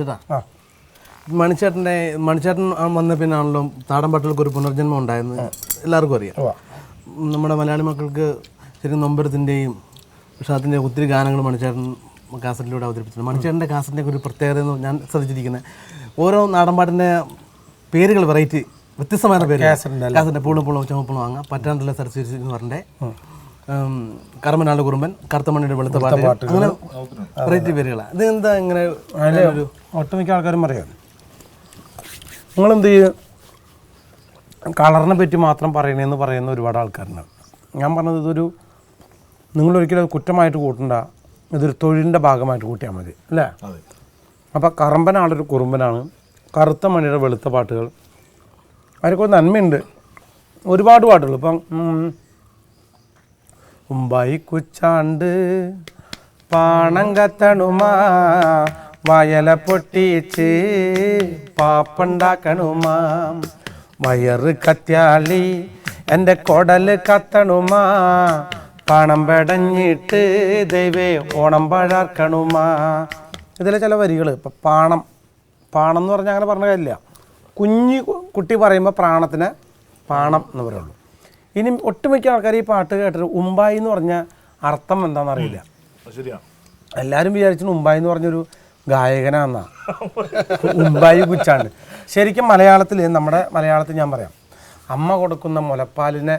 മണിച്ചേട്ടാ. മണിച്ചേട്ടന്റെ മണിച്ചേട്ടൻ വന്ന പിന്നാണല്ലോ നാടൻ പാട്ടുകൾക്ക് ഒരു പുനർജന്മം ഉണ്ടായെന്ന് എല്ലാവർക്കും അറിയാം. നമ്മുടെ മലയാളി മക്കൾക്ക് ശരിക്കും നൊമ്പരത്തിന്റെയും വിഷാദത്തിന്റെ ഒത്തിരി ഗാനങ്ങൾ മണിച്ചേട്ടൻ കാസറ്റിലൂടെ അവതരിപ്പിച്ചിട്ടുണ്ട്. മണിച്ചേട്ടന്റെ കാസറ്റിന്റെ ഒരു പ്രത്യേകത എന്ന് ഞാൻ ശ്രദ്ധിച്ചിരിക്കുന്നത് ഓരോ നാടൻ പാട്ടിന്റെ പേരുകൾ വെറൈറ്റി വ്യത്യസ്തമായ പേര് കാസറ്റിന്റെ പൂളും പൂളും ചുമപ്പൂളും വാങ്ങാം. പറ്റാണ്ടുള്ള സരസ്വതി എന്ന് പറഞ്ഞേ കർമ്മനാട് കുറുമ്പൻ കറുത്തമണിയുടെ വെളുത്ത പാട്ട് അങ്ങനെ വെറൈറ്റി പേരുകളാണ് ഇത് എന്താ ഇങ്ങനെ ഒരു ഒട്ടുമിക്ക ആൾക്കാരും പറയാം നിങ്ങളെന്ത് ചെയ്യും? കളറിനെ പറ്റി മാത്രം പറയണേന്ന് പറയുന്ന ഒരുപാട് ആൾക്കാരുണ്ട്. ഞാൻ പറഞ്ഞത് ഇതൊരു നിങ്ങളൊരിക്കലും അത് കുറ്റമായിട്ട് കൂട്ടണ്ട. ഇതൊരു തൊഴിലിന്റെ ഭാഗമായിട്ട് കൂട്ടിയാൽ മതി അല്ലേ? അപ്പോൾ കറമ്പനാളൊരു കുറുമ്പനാണ്. കറുത്ത മണിയുടെ വെളുത്ത പാട്ടുകൾ. അതിനൊക്കെ നന്മയുണ്ട്. ഒരുപാട് പാട്ടുകൾ. ഇപ്പം ഉം, ഉമ്പായി കുച്ചാണ്ട്. പാണം കത്തണുമാ വയല പൊട്ടിച്ച് പാപ്പുണ്ടാക്കണുമാ. വയറ് കത്യാളി എന്റെ കൊടൽ കത്തണുമാ. പണം പെടഞ്ഞിട്ട് ദൈവേ ഓണം പഴാർക്കണുമാ. ഇതിലെ ചില വരികൾ ഇപ്പം പാണം. പാണം എന്ന് പറഞ്ഞാൽ അങ്ങനെ പറഞ്ഞ കാര്യമില്ല. കുഞ്ഞു കുട്ടി പറയുമ്പോൾ പ്രാണത്തിന് പാണം എന്ന് പറയുള്ളൂ. ഇനി ഒട്ടുമിക്ക ആൾക്കാർ ഈ പാട്ട് കേട്ടിട്ട് ഉമ്പായി എന്ന് പറഞ്ഞ അർത്ഥം എന്താണെന്ന് അറിയില്ല ശരിയാണ് എല്ലാവരും വിചാരിച്ചു ഉമ്പായി എന്ന് പറഞ്ഞൊരു ഗായകനാന്നാ. ഉമ്പായി കുച്ചാണ് ശരിക്കും മലയാളത്തിൽ നമ്മുടെ മലയാളത്തിൽ ഞാൻ പറയാം അമ്മ കൊടുക്കുന്ന മുലപ്പാലിനെ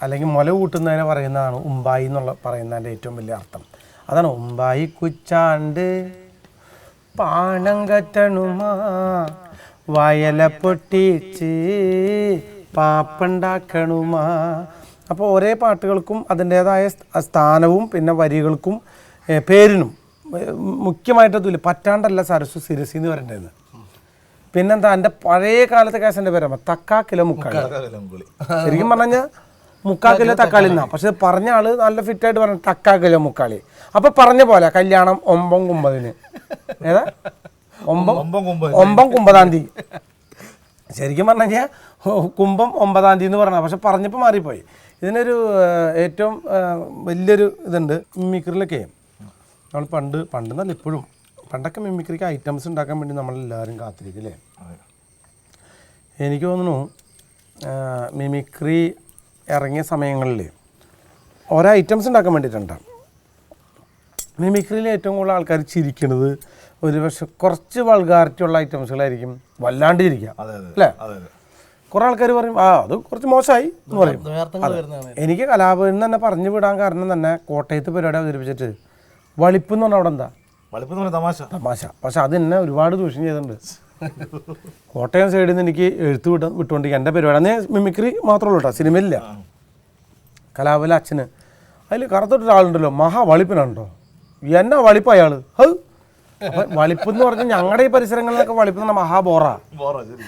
അല്ലെങ്കിൽ മുല കൂട്ടുന്നതിനെ പറയുന്നതാണ് ഉമ്പായി എന്നുള്ള പറയുന്നതിന്റെ ഏറ്റവും വലിയ അർത്ഥം. അതാണ് ഉമ്പായി കുച്ചാണ്ട് പാണം കറ്റണുമാ വയല പൊട്ടിച്ച് പാപ്പുണ്ടാക്കണുമാ. അപ്പോൾ ഒരേ പാട്ടുകൾക്കും അതിന്റേതായ സ്ഥാനവും പിന്നെ വരികൾക്കും പേരിനും മുഖ്യമായിട്ട് മുഖ്യമായിട്ടതുമില്ല പറ്റാണ്ടല്ല സരസ്വ സിരസി എന്ന് പറയേണ്ടത്. പിന്നെന്താ എന്റെ പഴയ കാലത്തെ കേസിന്റെ പേര തക്കാക്കില മുക്കാളി ശരിക്കും പറഞ്ഞു കഴിഞ്ഞാൽ മുക്കാ കിലോ തക്കാളി. എന്നാ പക്ഷെ പറഞ്ഞ ആൾ നല്ല ഫിറ്റായിട്ട് പറഞ്ഞു തക്കാക്കില കിലോ മുക്കാളി അപ്പൊ പറഞ്ഞ പോലെ കല്യാണം ഒമ്പം കുമ്പതിന്. ഏതാ? ഒമ്പം? ഒമ്പം കുമ്പതാം തീയതി. ശരിക്കും പറഞ്ഞു കഴിഞ്ഞാൽ കുംഭം ഒമ്പതാം തീയതി എന്ന് പറഞ്ഞു പക്ഷെ പറഞ്ഞപ്പോൾ മാറിപ്പോയി. ഇതിനൊരു ഏറ്റവും വലിയൊരു ഇതുണ്ട് മിമിക്രിലൊക്കെ നമ്മൾ പണ്ട് പണ്ട് എന്നല്ല ഇപ്പോഴും പണ്ടൊക്കെ മിമിക്രിക്ക് ഐറ്റംസ് ഉണ്ടാക്കാൻ വേണ്ടി നമ്മളെല്ലാവരും കാത്തിരിക്കില്ലേ? എനിക്ക് തോന്നുന്നു മിമിക്രി ഇറങ്ങിയ സമയങ്ങളിൽ ഓരോ ഐറ്റംസ് ഉണ്ടാക്കാൻ വേണ്ടിയിട്ടുണ്ട് മിമിക്രിയിൽ ഏറ്റവും കൂടുതൽ ആൾക്കാർ ചിരിക്കുന്നത് ഒരു പക്ഷെ കുറച്ച് വൾഗാരിറ്റി ഉള്ള ഐറ്റംസുകളായിരിക്കും വല്ലാണ്ട് ചിരിക്കാം അതെ അതെ അല്ലേ? കുറേ ആൾക്കാർ പറയും ആ അത് കുറച്ച് മോശമായി എന്ന് പറയും. എനിക്ക് കലാഭവൻ തന്നെ പറഞ്ഞു വിടാൻ കാരണം തന്നെ കോട്ടയത്ത് പരിപാടി അവതരിപ്പിച്ചിട്ട് വളിപ്പ് എന്ന് പറഞ്ഞാൽ അവിടെ എന്താ? വളിപ്പ് തമാശ. തമാശ. പക്ഷെ അത് എന്നെ ഒരുപാട് ദൂഷ്യം ചെയ്തിട്ടുണ്ട്. കോട്ടയം സൈഡിൽ നിന്ന് എനിക്ക് എഴുത്ത് വിട്ട വിട്ടുകൊണ്ടിരിക്കുക എന്റെ പരിപാടി. അന്ന് മിമിക്രി മാത്രമേ ഉള്ളൂ കേട്ടോ സിനിമയിലില്ല. കലാപല അച്ഛന്. അതിൽ കറുത്തൊരാളുണ്ടല്ലോ മഹാ വളിപ്പിനുണ്ടോ എന്നാ വളിപ്പ് അയാൾ ഹ്. വളിപ്പ് എന്ന് പറഞ്ഞാൽ ഞങ്ങളുടെ ഈ പരിസരങ്ങളിലൊക്കെ വളിപ്പ് എന്ന് പറഞ്ഞാൽ മഹാബോറ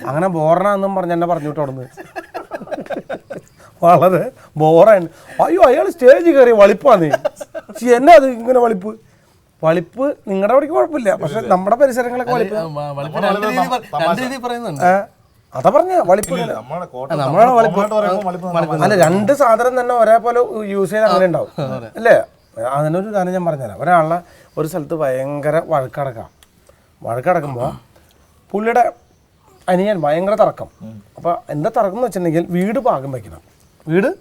അങ്ങനെ ബോറനാന്നും പറഞ്ഞ് എന്നെ പറഞ്ഞു വിട്ടു അവിടുന്ന്. വളരെ ബോറാണ്. അയ്യോ അയാൾ സ്റ്റേജ് കയറി വളിപ്പാന്ന് എന്നാ അത് ഇങ്ങനെ വളിപ്പ്? വളിപ്പ് നിങ്ങളുടെ അവിടേക്ക് കുഴപ്പമില്ല. പക്ഷെ നമ്മുടെ പരിസരങ്ങളൊക്കെ വളിപ്പ്. അതാ പറഞ്ഞ വളിപ്പ് നമ്മളാണ് വളിപ്പം. അല്ല രണ്ട് സാധനം തന്നെ ഒരേപോലെ യൂസ് ചെയ്ത് അങ്ങനെ ഉണ്ടാവും. അല്ലേ? അതിനൊരു കാര്യം ഞാൻ പറഞ്ഞുതരാം. ഒരാളെ ഒരു സ്ഥലത്ത് ഭയങ്കര വഴക്കടക്കാം. വഴക്കടക്കുമ്പോൾ പുള്ളിയുടെ അനിയൻ ഭയങ്കര തർക്കം. അപ്പോൾ എന്താ തർക്കം എന്ന് വെച്ചിട്ടുണ്ടെങ്കിൽ വീട് ഭാഗം വെക്കണം. വീട്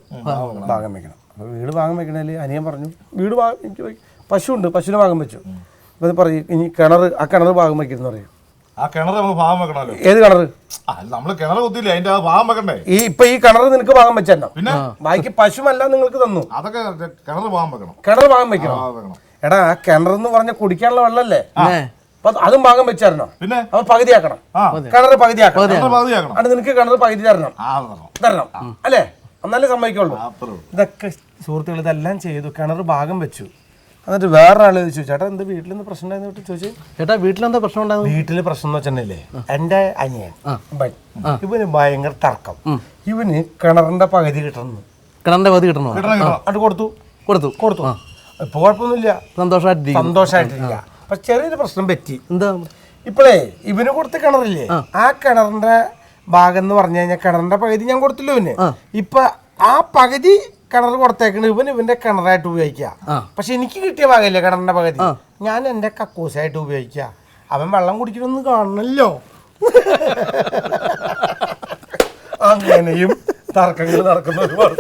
ഭാഗം വെക്കണം. അപ്പോൾ വീട് ഭാഗം വെക്കണതിൽ അനിയൻ പറഞ്ഞു വീട് ഭാഗം വെ- പശുവുണ്ട് പശുവിന് ഭാഗം വെച്ചു. അപ്പോൾ പറയും ഇനി കിണർ ആ കിണർ ഭാഗം വെക്കുന്നു പറയും. ആ കിണർ നമുക്ക് ഭാഗം വെക്കണമല്ലോ. ഏത് കിണർ ആ നമ്മൾ കിണർ കുത്തില്ല അതിന്റെ ആ ഭാഗം വെക്കണ്ടേ? ഈ ഇപ്പൊ ഈ കിണർ നിനക്ക് ഭാഗം വെച്ചോ പിന്നെ? ബാക്കി പശുവല്ല നിങ്ങൾക്ക് തന്നു. അതൊക്കെ കിണർ ഭാഗം വെക്കണം. കിണർ ഭാഗം വെക്കണം. എടാ ആ കിണർ എന്ന് പറഞ്ഞ കുടിക്കാനുള്ള വെള്ളല്ലേ? അത് ഭാഗം വെച്ചാരണം പിന്നെ? അപ്പൊ പകുതിയാക്കണം. കിണർ പകുതിയാക്കണം. അത് നിനക്ക് കിണർ പകുതി തരണം. ആ തരണം. അല്ലേ? എന്നാലേ സമ്മതിക്കുള്ളൂ. ഉള്ളൂ. ഇതൊക്കെ സുഹൃത്തുക്കൾ ഇതെല്ലാം ചെയ്തു. കിണർ ഭാഗം വെച്ചു. എന്നിട്ട് വേറൊരാൾ ചോദിച്ചു ചേട്ടാ എന്ത് വീട്ടിൽ നിന്ന് പ്രശ്നം ഉണ്ടായിരുന്നു ചോദിച്ചു? ചേട്ടാ വീട്ടിലെന്താ പ്രശ്നം ഉണ്ടായിരുന്നു വീട്ടിൽ പ്രശ്നം എന്ന് വെച്ചിട്ടുണ്ടല്ലേ എന്റെ അനിയൻ. ഇവന് ഭയങ്കര തർക്കം. ഇവന് കിണറിന്റെ പകുതി കിട്ടണം? കിണറിന്റെ പകുതി കിട്ടണം. അത് കൊടുത്തു. കൊടുത്തു. കൊടുത്തു. ഇപ്പൊ കുഴപ്പമൊന്നുമില്ല. സന്തോഷമായിട്ട് സന്തോഷമായിട്ടില്ല പക്ഷെ ചെറിയൊരു പ്രശ്നം പറ്റി. എന്താ? ഇപ്പോഴേ ഇവന് കൊടുത്ത കിണറില്ലേ? ആ. കിണറിന്റെ ഭാഗം എന്ന് പറഞ്ഞു കഴിഞ്ഞാൽ കിണറിന്റെ പകുതി ഞാൻ കൊടുത്തില്ല ഇവന്. ഇപ്പൊ ആ പകുതി കിണർ കൊടുത്തേക്കണ ഇവൻ ഇവന്റെ കിണറായിട്ട് ഉപയോഗിക്കുക പക്ഷെ എനിക്ക് കിട്ടിയ ഭാഗമില്ല കിണറിന്റെ പകുതി. ഞാൻ എന്റെ കക്കൂസായിട്ട് ഉപയോഗിക്കുക അവൻ വെള്ളം കുടിക്കണമെന്ന് കാണണല്ലോ. അങ്ങനെയും തർക്കങ്ങൾ നടക്കുന്ന ഒരുപാട്